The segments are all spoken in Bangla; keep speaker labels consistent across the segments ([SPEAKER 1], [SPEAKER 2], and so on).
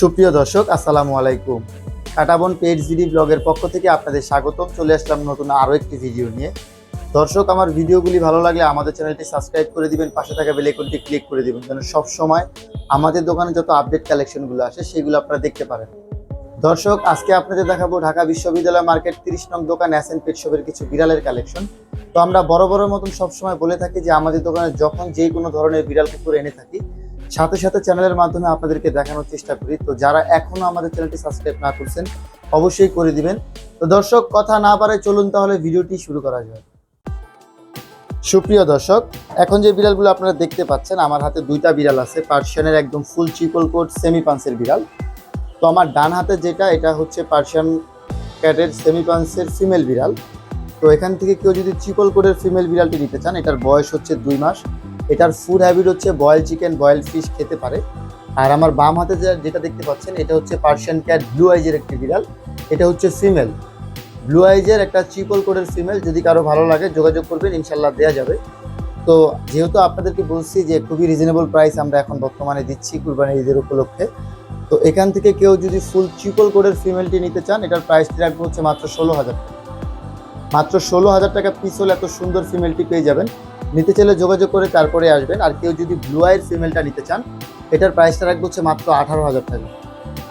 [SPEAKER 1] সুপ্রিয় দর্শক, আসসালামু আলাইকুম। কাটাবন পেট জিডি ব্লগের পক্ষ থেকে আপনাদের স্বাগতম। চলে আসলাম নতুন আরও একটি ভিডিও নিয়ে। দর্শক, আমার ভিডিওগুলি ভালো লাগলে আমাদের চ্যানেলটি সাবস্ক্রাইব করে দিবেন, পাশে থাকা বেল আইকনটি ক্লিক করে দিবেন, যেন সব সময় আমাদের দোকানে যত আপডেট কালেকশনগুলো আসে, সেগুলো আপনারা দেখতে পারেন। দর্শক, আজকে আপনাদের দেখাবো ঢাকা বিশ্ববিদ্যালয় মার্কেট তিরিশ নং দোকান অ্যাস এন্ড পেট শপের কিছু বিড়ালের কালেকশন তো আমরা বড় বড় মতন সবসময় বলে থাকি যে, আমাদের দোকানে যখন যে কোনো ধরনের বিড়াল কুকুর এনে থাকি সাথে সাথে চ্যানেলের মাধ্যমে আপনাদেরকে দেখানোর চেষ্টা করি। তো যারা এখনও আমাদের চ্যানেলটি সাবস্ক্রাইব না করছেন, অবশ্যই করে দিবেন। তো দর্শক, কথা না পারে চলুন তাহলে ভিডিওটি শুরু করা যায় সুপ্রিয় দর্শক, এখন যে বিড়ালগুলো আপনারা দেখতে পাচ্ছেন, আমার হাতে দুইটা বিড়াল আছে। পার্সিয়ানের একদম ফুল চিকল কোট সেমি পান্সের বিড়াল। তো আমার ডান হাতে যেটা, এটা হচ্ছে পার্সিয়ান ক্যাটের সেমি পান্সের ফিমেল বিড়াল। তো এখান থেকে কেউ যদি চিকল কোটের ফিমেল বিড়ালটি নিতে চান, এটার বয়স হচ্ছে দুই মাস। এটার ফুড হ্যাবিট হচ্ছে বয়েল চিকেন বয়েল ফিশ খেতে পারে। আর আমার বাম হাতে যেটা দেখতে পাচ্ছেন, এটা হচ্ছে পার্সিয়ান ক্যাট ব্লু আইজের একটি বিড়াল। এটা হচ্ছে ফিমেল ব্লু আইজের একটা চিকল কোডের ফিমেল যদি কারও ভালো লাগে, যোগাযোগ করবেন, ইনশাল্লাহ দেওয়া যাবে। তো যেহেতু আপনাদেরকে বলছি যে, খুবই রিজনেবল প্রাইস আমরা এখন বর্তমানে দিচ্ছি কুরবানি ঈদের উপলক্ষে। তো এখান থেকে কেউ যদি ফুল চিকল কোডের ফিমেলটি নিতে চান, এটার প্রাইসটি রাখব হচ্ছে মাত্র ষোলো হাজার টাকা। মাত্র ষোলো হাজার টাকা পিস হলে এত সুন্দর ফিমেলটি পেয়ে যাবেন। নিতে চাইলে যোগাযোগ করে তারপরে আসবেন। আর কেউ যদি ব্লু আইয়ের ফিমেলটা নিতে চান, এটার প্রাইসটা রাখব হচ্ছে মাত্র আঠারো হাজার টাকা।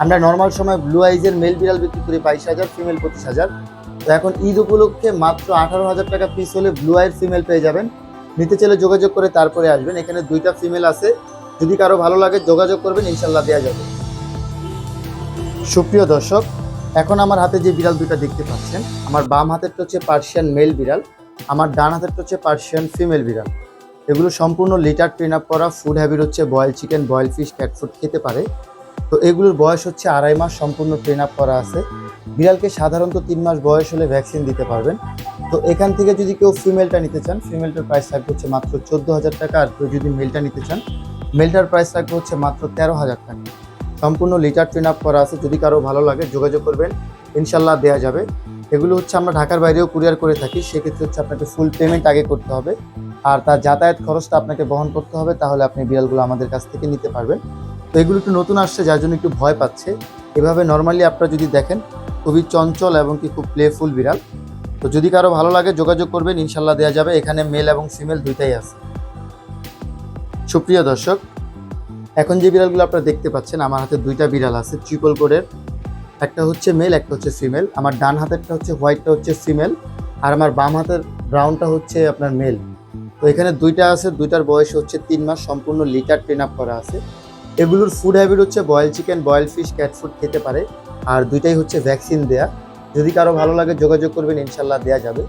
[SPEAKER 1] আমরা নর্মাল সময় ব্লু আইজের মেল বিড়াল বিক্রি করি বাইশ হাজার ফিমেল পঁচিশ হাজার। তো এখন ঈদ উপলক্ষে মাত্র আঠারো হাজার টাকা পিস হলে ব্লু আইয়ের ফিমেল পেয়ে যাবেন। নিতে চাইলে যোগাযোগ করে তারপরে আসবেন। এখানে দুইটা ফিমেল আছে। যদি কারও ভালো লাগে যোগাযোগ করবেন, ইনশাল্লাহ দেওয়া যাবে। সুপ্রিয় দর্শক এখন আমার হাতে যে বিড়াল দুইটা দেখতে পাচ্ছেন, আমার বাম হাতেরটা হচ্ছে পার্সিয়ান মেল বিড়াল, আমার ডান হাতেরটা হচ্ছে পার্সিয়ান ফিমেল বিড়াল। এগুলো সম্পূর্ণ লিটার ট্রেন আপ করা ফুড হ্যাবিট হচ্ছে boil chicken, boil fish, cat food খেতে পারে। তো এগুলোর বয়স হচ্ছে আড়াই মাস, সম্পূর্ণ ট্রেন আপ করা আছে। বিড়ালকে সাধারণত তিন মাস বয়স হলে ভ্যাকসিন দিতে পারবেন। তো এখান থেকে যদি কেউ ফিমেলটা নিতে চান, ফিমেলটার প্রাইস থাকবে হচ্ছে মাত্র চোদ্দ হাজার টাকা, আর কেউ যদি মেলটা নিতে চান, মেলটার প্রাইস থাকবে হচ্ছে মাত্র তেরো হাজার টাকা। সম্পূর্ণ লিটার ট্রেন আপ করা আছে। যদি কারও ভালো লাগে, যোগাযোগ করবেন। ইনশাল্লাহ দেওয়া যাবে। এগুলো হচ্ছে আমরা ঢাকার বাইরেও কুরিয়ার করে থাকি। সেক্ষেত্রে হচ্ছে আপনাকে ফুল পেমেন্ট আগে করতে হবে। আর তার যাতায়াত খরচটা আপনাকে বহন করতে হবে, তাহলে আপনি বিড়ালগুলো আমাদের কাছ থেকে নিতে পারবেন। তো এগুলো একটু নতুন আসছে, যার জন্য একটু ভয় পাচ্ছে। এভাবে নর্মালি আপনারা যদি দেখেন, খুবই চঞ্চল এবং কি খুব প্লেফুল বিড়াল। তো যদি কারও ভালো লাগে, যোগাযোগ করবেন। ইনশাল্লাহ দেওয়া যাবে। এখানে মেল এবং ফিমেল দুইটাই আছে। সুপ্রিয় দর্শক এখন যে বিড়ালগুলো আপনারা দেখতে পাচ্ছেন, আমার হাতে দুইটা বিড়াল আছে ট্রিপল কোডের একটা হচ্ছে মেল একটা হচ্ছে ফিমেল আমার ডান হাতেরটা হচ্ছে হোয়াইটটা হচ্ছে ফিমেল আর আমার বাম হাতের ব্রাউনটা হচ্ছে আপনার মেল তো এখানে দুইটা আছে, দুইটার বয়স হচ্ছে তিন মাস, সম্পূর্ণ লিটার ট্রেন আপ করা আছে। এগুলোর ফুড হ্যাবিট হচ্ছে boil chicken boil fish cat food খেতে পারে, আর দুইটাই হচ্ছে ভ্যাকসিন দেয়া। যদি কারও ভালো লাগে যোগাযোগ করবেন, ইনশাল্লাহ দেওয়া যাবে।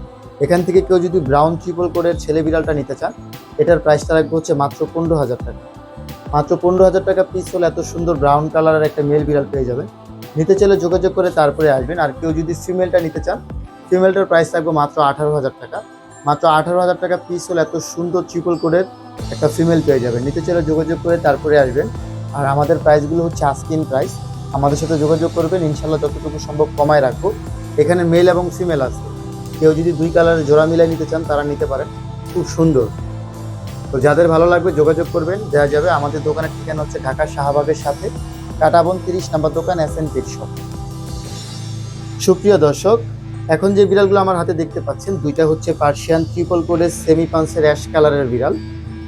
[SPEAKER 1] এখান থেকে কেউ যদি ব্রাউন ট্রিপল করে ছেলে বিড়ালটা নিতে চান, এটার প্রাইসটা রাখব হচ্ছে মাত্র পনেরো হাজার টাকা। মাত্র পনেরো হাজার টাকা পিস হলে এত সুন্দর ব্রাউন কালারের একটা মেল বিড়াল পেয়ে যাবেন নিতে চাইলে যোগাযোগ করে তারপরে আসবেন। আর কেউ যদি ফিমেলটা নিতে চান ফিমেলটার প্রাইস থাকবে মাত্র আঠারো হাজার টাকা। মাত্র আঠারো হাজার টাকা পিস হলে এত সুন্দর ট্রিপল কোডের একটা ফিমেল পেয়ে যাবেন নিতে চাইলে যোগাযোগ করে তারপরে আসবেন। আর আমাদের প্রাইসগুলো হচ্ছে আস্কিন প্রাইস আমাদের সাথে যোগাযোগ করবেন। ইনশাল্লাহ যতটুকু সম্ভব কমায় রাখব। এখানে মেল এবং ফিমেল আছে। কেউ যদি দুই কালারের জোড়া মিলাই নিতে চান, তারা নিতে পারেন। খুব সুন্দর। তো যাদের ভালো লাগবে যোগাযোগ করবেন দেওয়া যাবে আমাদের দোকানের ঠিকানা হচ্ছে ঢাকা শাহবাগের সাথে। কাটাবন তিরিশ নাম্বার দোকান এস এন পেট শপ সুপ্রিয় দর্শক, এখন যে বিড়ালগুলো আমার হাতে দেখতে পাচ্ছেন, দুইটা হচ্ছে পার্সিয়ান ট্রিপল কোডের সেমি পান্সের অ্যাশ কালারের বিড়াল।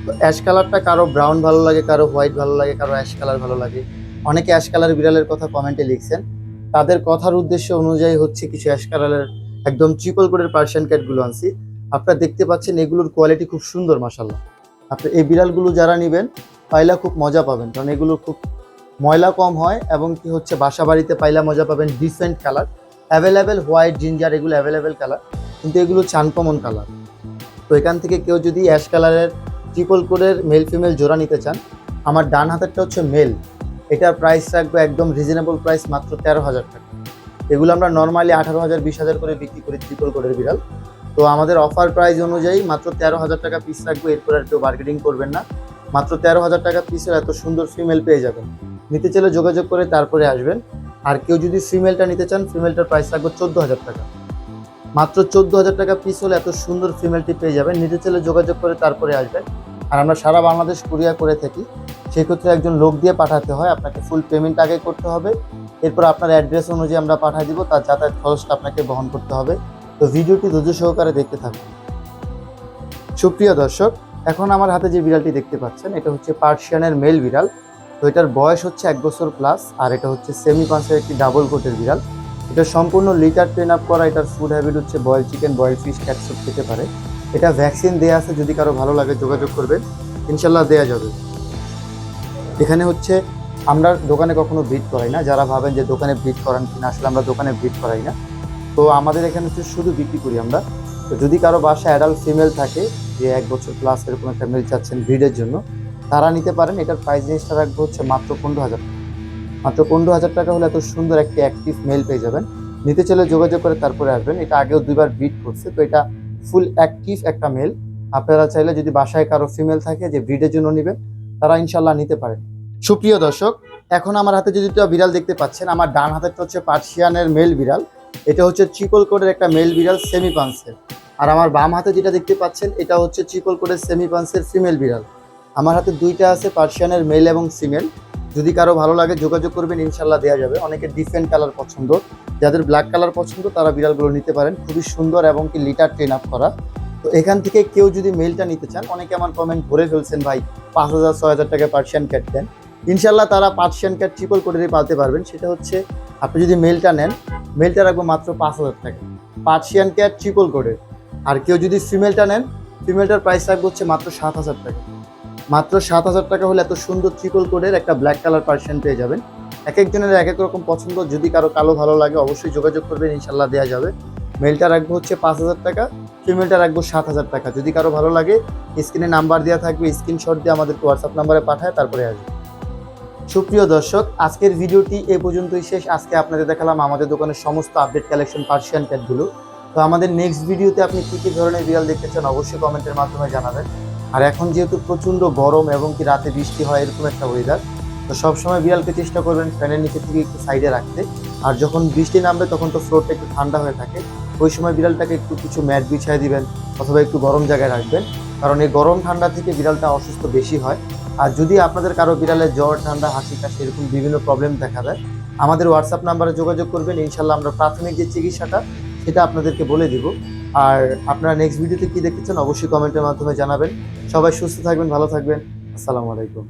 [SPEAKER 1] তো অ্যাশ কালারটা কারও ব্রাউন ভালো লাগে, কারও হোয়াইট ভালো লাগে, কারও অ্যাশ কালার ভালো লাগে। অনেকে অ্যাশ কালার বিড়ালের কথা কমেন্টে লিখছেন। তাদের কথার উদ্দেশ্য অনুযায়ী হচ্ছে কিছু অ্যাশ কালারের একদম ট্রিপল কোডের পার্সিয়ান ক্যাটগুলো আনছি। আপনারা দেখতে পাচ্ছেন এগুলোর কোয়ালিটি খুব সুন্দর মাসাল্লাহ আপনি এই বিড়ালগুলো যারা নেবেন, পাইলা খুব মজা পাবেন। কারণ এগুলো খুব ময়লা কম হয় এবং কি হচ্ছে বাসা বাড়িতে পাইলা মজা পাবেন different colour available white ginger এগুলো অ্যাভেলেবেল কালার কিন্তু এগুলো চানকমন কালার তো এখান থেকে কেউ যদি অ্যাশ কালারের ট্রিপল কোডের মেল ফিমেল জোড়া নিতে চান, আমার ডান হাতেরটা হচ্ছে মেল এটার প্রাইস রাখবে একদম রিজনেবল প্রাইস মাত্র তেরো হাজার টাকা। এগুলো আমরা নর্মালি আঠারো হাজার, বিশ হাজার করে বিক্রি করি ট্রিপল কোডের বিড়াল। তো আমাদের অফার প্রাইস অনুযায়ী মাত্র তেরো হাজার টাকা পিস রাখব, এরপর আর কেউ বার্গেনিং করবেন না। মাত্র তেরো হাজার টাকা পিসের এত সুন্দর ফিমেল পেয়ে যাবেন। নিতে চাইলে যোগাযোগ করে তারপরে আসবেন। আর কেউ যদি ফিমেলটা নিতে চান ফিমেলটার প্রাইস রাখব চোদ্দ হাজার টাকা। মাত্র চোদ্দ হাজার টাকা পিস হলে এত সুন্দর ফিমেলটি পেয়ে যাবেন। নিতে চাইলে যোগাযোগ করে তারপরে আসবেন। আর আমরা সারা বাংলাদেশ কুরিয়ার করে থাকি। সেক্ষেত্রে একজন লোক দিয়ে পাঠাতে হয়। আপনাকে ফুল পেমেন্ট আগে করতে হবে। এরপর আপনার অ্যাড্রেস অনুযায়ী আমরা পাঠিয়ে দিব। তার যাতায়াত খরচটা আপনাকে বহন করতে হবে। তো ভিডিওটি ধৈর্য সহকারে দেখতে থাকুন। সুপ্রিয় দর্শক, এখন আমার হাতে যে বিড়ালটি দেখতে পাচ্ছেন, এটা হচ্ছে পার্সিয়ানের মেল বিড়াল। তো এটার বয়স হচ্ছে এক বছর প্লাস আর এটা হচ্ছে সেমি পাঁচের একটি ডাবল কোটের বিড়াল। এটা সম্পূর্ণ লিটার ট্রেন আপ করা, এটার ফুড হ্যাবিট হচ্ছে বয়েল চিকেন বয়েল ফিশ ক্যাটসুপ খেতে পারে। এটা ভ্যাকসিন দেওয়া আছে, যদি কারও ভালো লাগে যোগাযোগ করবেন, ইনশাল্লাহ দেওয়া যাবে। এখানে হচ্ছে, আমরা দোকানে কখনো ব্রিড করাই না, যারা ভাবেন যে দোকানে ব্রিড করান কিনা, আসলে আমরা দোকানে ব্রিড করাই না। তো আমাদের এখানে হচ্ছে শুধু বিক্রি করি আমরা। তো যদি কারও বাসায় অ্যাডাল্ট ফিমেল থাকে, যে এক বছর প্লাস এরকম একটা মেল চাচ্ছেন ব্রিডের জন্য, তারা নিতে পারেন। এটার প্রাইস জিনিসটা রাখব হচ্ছে মাত্র পনেরো হাজার মাত্র পনেরো হাজার টাকা হলে এত সুন্দর একটি অ্যাক্টিভ মেল পেয়ে যাবেন। নিতে চলে যোগাযোগ করে তারপরে আসবেন। এটা আগেও দুইবার ব্রিড করছে, তো এটা ফুল অ্যাক্টিভ একটা মেল আপনারা চাইলে যদি বাসায় কারও ফিমেল থাকে, যে ব্রিডের জন্য নেবেন, তারা ইনশাল্লাহ নিতে পারেন। সুপ্রিয় দর্শক, এখন আমার হাতে যদি বিড়াল দেখতে পাচ্ছেন, আমার ডান হাতেরটা হচ্ছে পার্সিয়ানের মেল বিড়াল। এটা হচ্ছে চিকল কোডের একটা মেল বিড়াল সেমি পান্সের আর আমার বাম হাতে যেটা দেখতে পাচ্ছেন, এটা হচ্ছে চিকল কোডের সেমি পান্সের ফিমেল বিড়াল আমার হাতে দুইটা আছে পার্সিয়ানের মেল এবং ফিমেল যদি কারও ভালো লাগে, যোগাযোগ করবেন ইনশাল্লাহ দেওয়া যাবে। অনেকে ডিফারেন্ট কালার পছন্দ। যাদের ব্ল্যাক কালার পছন্দ, তারা বিড়ালগুলো নিতে পারেন। খুবই সুন্দর এবং কি লিটার ট্রেন আপ করা। তো এখান থেকে কেউ যদি মেলটা নিতে চান, অনেকে আমার কমেন্ট ভরে ফেলছেন, ভাই, পাঁচ হাজার, ছয় হাজার টাকা পার্সিয়ান ক্যাট দেন। ইনশাল্লাহ তারা পার্সিয়ান ক্যাট ট্রিপল কোডেরই পালতে পারবেন। সেটা হচ্ছে আপনি যদি মেলটা নেন মেলটা রাখব মাত্র পাঁচ হাজার টাকা। পার্সিয়ান ক্যাট ট্রিপল কোডের আর কেউ যদি ফিমেলটা নেন ফিমেলটার প্রাইস রাখব হচ্ছে মাত্র সাত হাজার টাকা। মাত্র সাত হাজার টাকা হলে এত সুন্দর ট্রিপল কোডের একটা ব্ল্যাক কালার পার্সিয়ান পেয়ে যাবেন। এক একজনের এক এক রকম পছন্দ। যদি কারও কালো ভালো লাগে, অবশ্যই যোগাযোগ করবেন, ইনশাল্লাহ দেওয়া যাবে। মেলটা রাখব হচ্ছে পাঁচ হাজার টাকা ফিমেলটা রাখব সাত হাজার টাকা। যদি কারও ভালো লাগে স্ক্রিনে নাম্বার দেওয়া থাকবে স্ক্রিনশট দিয়ে আমাদেরকে হোয়াটসঅ্যাপ নাম্বারে পাঠায়, তারপরে আসবে। সুপ্রিয় দর্শক, আজকের ভিডিওটি এ পর্যন্তই শেষ। আজকে আপনাদের দেখালাম আমাদের দোকানের সমস্ত আপডেট কালেকশন পার্সিয়ান ক্যাটগুলো তো আমাদের নেক্সট ভিডিওতে আপনি কী কী ধরনের বিড়াল দেখতে চান অবশ্যই কমেন্টের মাধ্যমে জানাবেন। আর এখন যেহেতু প্রচণ্ড গরম এবং কি রাতে বৃষ্টি হয়, এরকম একটা ওয়েদার তো সবসময় বিড়ালকে চেষ্টা করবেন ফ্যানের নিচে থেকে একটু সাইডে রাখতে। আর যখন বৃষ্টি নামবে তখন তো ফ্লোরটা একটু ঠান্ডা হয়ে থাকে। ওই সময় বিড়ালটাকে একটু কিছু ম্যাট বিছিয়ে দিবেন অথবা একটু গরম জায়গায় রাখবেন। কারণ এই গরম ঠান্ডা থেকে বিড়ালটা অসুস্থ বেশি হয়। আর যদি আপনাদের কারও বিড়ালে জ্বর, ঠান্ডা, হাসি, কাশি এরকম বিভিন্ন প্রবলেম দেখা দেয়, আমাদের হোয়াটসঅ্যাপ নাম্বারে যোগাযোগ করবেন। ইনশাল্লাহ আমরা প্রাথমিক যে চিকিৎসাটা, সেটা আপনাদেরকে বলে দিব। আর আপনারা নেক্সট ভিডিওতে কী দেখতে চান অবশ্যই কমেন্টের মাধ্যমে জানাবেন। সবাই সুস্থ থাকবেন, ভালো থাকবেন। আসসালামু আলাইকুম।